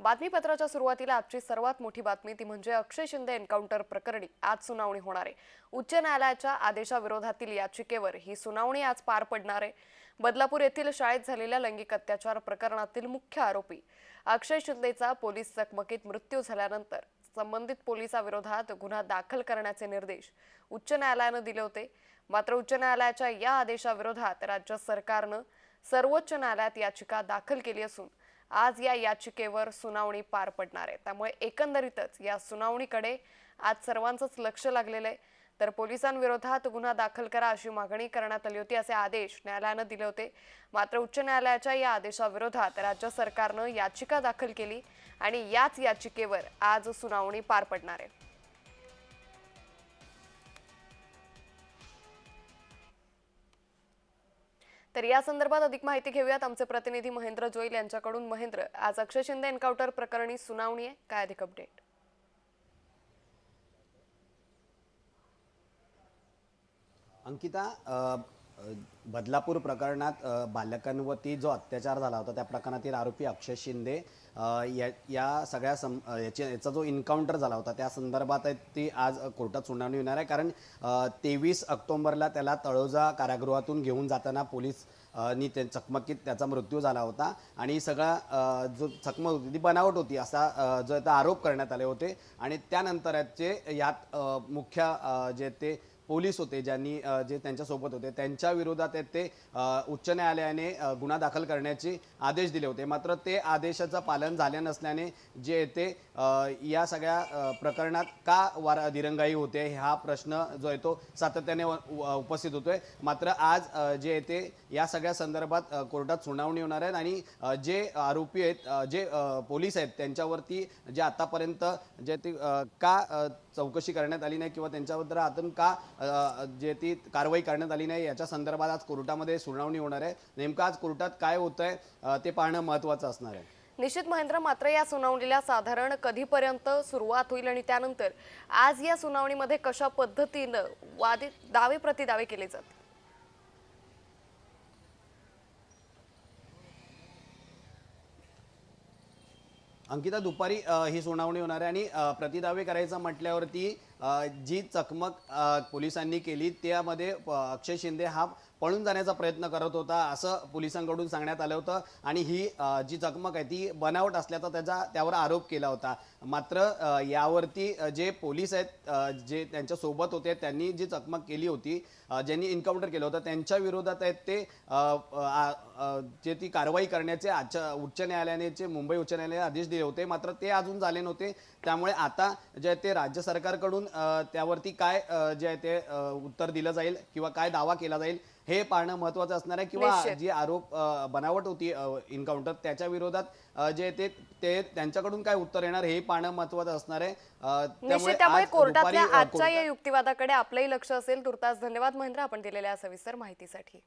बातमीपत्राच्या सुरुवातीला आजची सर्वात मोठी बातमी ती म्हणजे अक्षय शिंदे एन्काउंटर प्रकरणी आज सुनावणी होणार आहे. उच्च न्यायालयाच्या आदेशाविरोधातील याचिकेवर ही सुनावणी आज पार पडणार आहे. बदलापूर येथील शाळेत झालेल्या लैंगिक अत्याचार प्रकरणातील मुख्य आरोपी अक्षय शिंदेचा पोलीस चकमकीत मृत्यू झाल्यानंतर संबंधित पोलिसाविरोधात गुन्हा दाखल करण्याचे निर्देश उच्च न्यायालयानं दिले होते. मात्र उच्च न्यायालयाच्या या आदेशाविरोधात राज्य सरकारनं सर्वोच्च न्यायालयात याचिका दाखल केली असून आज या याचिकेवर सुनावणी पार पडणार आहे. त्यामुळे एकंदरीतच या सुनावणीकडे आज सर्वांचंच लक्ष लागलेलं आहे. तर पोलिसांविरोधात गुन्हा दाखल करा अशी मागणी करण्यात आली होती असे आदेश न्यायालयानं दिले होते. मात्र उच्च न्यायालयाच्या या आदेशाविरोधात राज्य सरकारनं याचिका दाखल केली आणि याच याचिकेवर आज सुनावणी पार पडणार आहे. तर या संदर्भात अधिक माहिती घेऊयात. आमचे प्रतिनिधी महेंद्र जोईल यांच्याकडून. महेंद्र आज अक्षय शिंदे एन्काउंटर प्रकरणी सुनावणी आहे. काय अधिक अपडेट? अंकिता बदलापूर प्रकरणात बालकांवरती जो अत्याचार झाला होता त्या प्रकरणातील आरोपी अक्षय शिंदे या या सगळ्या सं अ, याचा जो इन्काउंटर झाला होता त्या संदर्भात आहे ती आज कोर्टात सुनावणी होणार आहे. कारण तेवीस ऑक्टोबरला त्याला तळोजा कारागृहातून घेऊन जाताना पोलीस नी ते चकमकीत त्याचा मृत्यू झाला होता. आणि सगळा जो चकमक होती ती बनावट होती असा जो आता आरोप करण्यात आले होते. आणि त्यानंतरचे यात मुख्य जे ते पोलीस होते ज्यांनी जे त्यांच्यासोबत होते त्यांच्या विरोधात ते उच्च न्यायालयाने गुन्हा दाखल करण्याचे आदेश दिले होते. मात्र ते आदेशाचं पालन झाले नसल्याने जे येते या सगळ्या प्रकरणात का वार दिरंगाई होते हा प्रश्न जो आहे तो सातत्याने उपस्थित होतोय. मात्र आज जे येते या सगळ्या संदर्भात कोर्टात सुनावणी होणार आहेत आणि जे आरोपी आहेत जे पोलीस आहेत त्यांच्यावरती जे आतापर्यंत जे ते का चौकशी करण्यात आली नाही किंवा त्यांच्याबद्दल आतून का जे ती कारवाई करण्यात आली नाही याच्या संदर्भात आज कोर्टामध्ये सुनावणी होणार आहे. नेमकं आज कोर्टात काय होत आहे ते पाहणं महत्त्वाचं असणार आहे. निश्चित महेंद्र मात्र या सुनावणीला साधारण कधीपर्यंत सुरुवात होईल आणि त्यानंतर आज या सुनावणीमध्ये कशा पद्धतीनं वादित दावे प्रतिदावे केले जातील? अंकिता दुपारी ही सुनावणी होणार आहे आणि प्रतिदावे करायचं म्हटल्यावरती जी चकमक पोलिसांनी केली त्यामध्ये अक्षय शिंदे हा पळून जाण्याचा प्रयत्न करत होता असं पोलिसांकडून सांगण्यात आलं होतं. आणि ही जी चकमक आहे ती बनावट असल्याचा त्याचा त्यावर आरोप केला होता. मात्र यावरती जे पोलीस आहेत जे त्यांच्यासोबत होते त्यांनी जी चकमक केली होती ज्यांनी एन्काउंटर केलं होतं त्यांच्या विरोधात आहेत ते जे ती कारवाई करण्याचे आज उच्च न्यायालयाने जे मुंबई उच्च न्यायालयाने आदेश दिले होते मात्र ते अजून झाले नव्हते. त्यामुळे आता जे आहे ते राज्य सरकारकडून त्यावरती काय जे आहे ते उत्तर दिलं जाईल किंवा काय दावा केला जाईल हे पाहणं महत्वाचं असणार आहे किंवा. जी आरोप बनावट होती इन्काउंटर त्याच्या विरोधात जे ते ते त्यांच्याकडून काय उत्तर येणार हे पाहणं महत्वाचं असणार आहे. त्यामुळे कोर्टातल्या आजच्या या युक्तिवादाकडे आपलंही लक्ष असेल. तुर्तास धन्यवाद. महेंद्र आपण दिलेल्या सविस्तर माहितीसाठी.